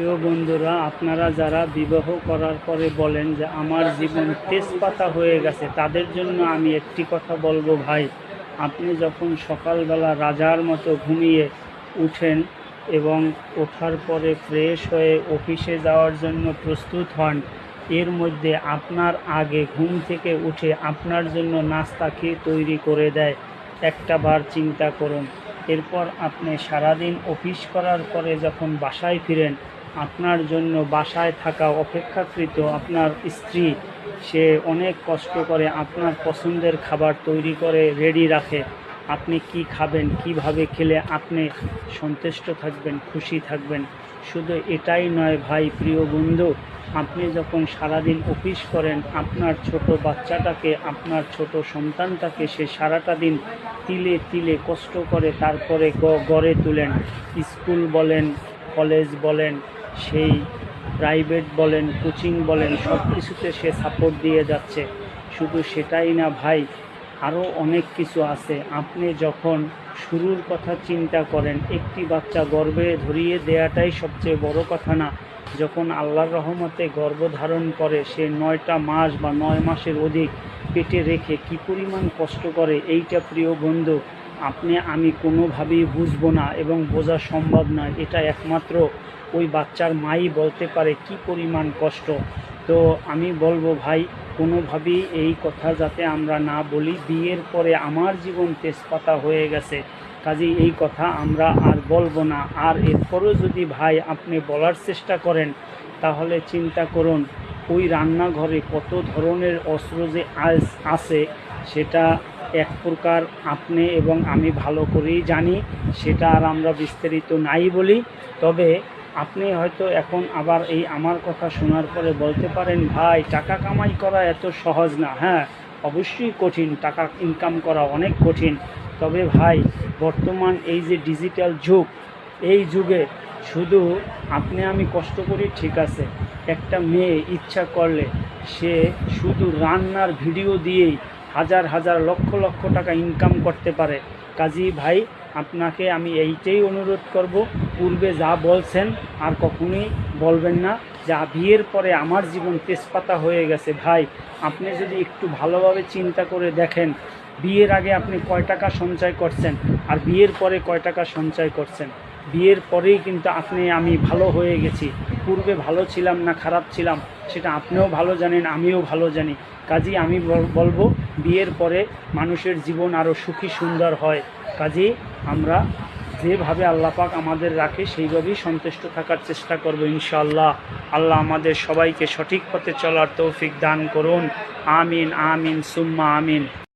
প্রিয় বন্ধুরা, আপনারা যারা বিবাহ করার পরে বলেন যে আমার জীবন তেজপাতা হয়ে গেছে, তাদের জন্য আমি একটি কথা বলব ভাই। আপনি যখন সকালবেলা রাজার মতো ঘুমিয়ে উঠেন এবং ওঠার পরে ফ্রেশ হয়ে অফিসে যাওয়ার জন্য প্রস্তুত হন, এর মধ্যে আপনার আগে ঘুম থেকে উঠে আপনার জন্য নাস্তা খেয়ে তৈরি করে দেয়, একটা বার চিন্তা করুন। এরপর আপনি সারাদিন অফিস করার পরে যখন বাসায় ফিরেন আপনার জন্য বাসায় থাকা অপেক্ষাকৃত আপনার স্ত্রী, সে অনেক কষ্ট করে আপনার পছন্দের খাবার তৈরি করে রেডি রাখে। আপনি কি খাবেন, কীভাবে খেলে আপনি সন্তুষ্ট থাকবেন, খুশি থাকবেন? শুধু এটাই নয় ভাই, প্রিয় বন্ধু, আপনি যখন সারাদিন অফিস করেন, আপনার ছোট বাচ্চাটাকে, আপনার ছোট সন্তানটাকে সে সারাটা দিন তিলে তিলে কষ্ট করে তারপরে গড়ে তুলেন। স্কুল বলেন, কলেজ বলেন সেই প্রাইভেট বলেন কোচিং বলেন, সব কিছুতে সে সাপোর্ট দিয়ে যাচ্ছে। শুধু সেটাই না ভাই আরও অনেক কিছু আছে। আপনি যখন শুরুর কথা চিন্তা করেন, একটি বাচ্চা গর্ভে ধরিয়ে দেয়াটাই সবচেয়ে বড় কথা না। যখন আল্লাহর রহমতে গর্ভধারণ করে, সে নয়টা মাস বা নয় মাসের অধিক পেটে রেখে কি পরিমাণ কষ্ট করে, এইটা প্রিয় বন্ধু আপনি, আমি কোনোভাবেই বুঝব না এবং বোঝা সম্ভব নয়। এটা একমাত্র ওই বাচ্চার মাই বলতে পারে কি পরিমাণ কষ্ট। তো আমি বলব ভাই, কোনোভাবেই এই কথা যাতে আমরা না বলি। বিয়ের পরে আমার জীবন তেজপাতা হয়ে গেছে। কাজেই এই কথা আমরা আর বলব না। আর এরপরও যদি ভাই আপনি বলার চেষ্টা করেন, তাহলে চিন্তা করুন, ওই রান্নাঘরে কত ধরনের অস্ত্র যে আস- আছে, সেটা এক প্রকার আপনি এবং আমি ভালো করেই জানি, সেটা আর আমরা বিস্তারিত নাই বলি। তবে আপনি হয়তো এখন আবার এই আমার কথা শোনার পরে বলতে পারেন, ভাই, টাকা কামাই করা এত সহজ না। হ্যাঁ অবশ্যই কঠিন, টাকা ইনকাম করা অনেক কঠিন। তবে ভাই, বর্তমান এই যে ডিজিটাল যুগ, এই যুগে শুধু আপনি, আমি কষ্ট করি, ঠিক আছে। একটা মেয়ে ইচ্ছা করলে সে শুধু রান্নার ভিডিও দিয়েই হাজার হাজার লক্ষ লক্ষ টাকা ইনকাম করতে পারে। কাজী ভাই, আপনাকে আমি এইটাই অনুরোধ করব, পূর্বে যা বলছেন আর কখনোই বলবেন না, যা বিয়ের পরে আমার জীবন তেজপাতা হয়ে গেছে। ভাই, আপনি যদি একটু ভালোভাবে চিন্তা করে দেখেন, বিয়ের আগে আপনি কয় টাকা সঞ্চয় করছেন আর বিয়ের পরে কয় টাকা সঞ্চয় করছেন? বিয়ের পরেই কিন্তু আপনি, আমি ভালো হয়ে গেছি। পূর্বে ভালো ছিলাম না, খারাপ ছিলাম, সেটা আপনিও ভালো জানেন, আমিও ভালো জানি। কাজেই আমি বল- বলব, বিয়ের পরে মানুষের জীবন আরও সুখী, সুন্দর হয়। কাজেই আমরা যেভাবে আল্লাহ পাক আমাদের রাখে, সেইভাবেই সন্তুষ্ট থাকার চেষ্টা করব ইনশাআল্লাহ। আল্লাহ আমাদের সবাইকে সঠিক পথে চলার তৌফিক দান করুন। আমিন আমিন, সুম্মা, আমিন।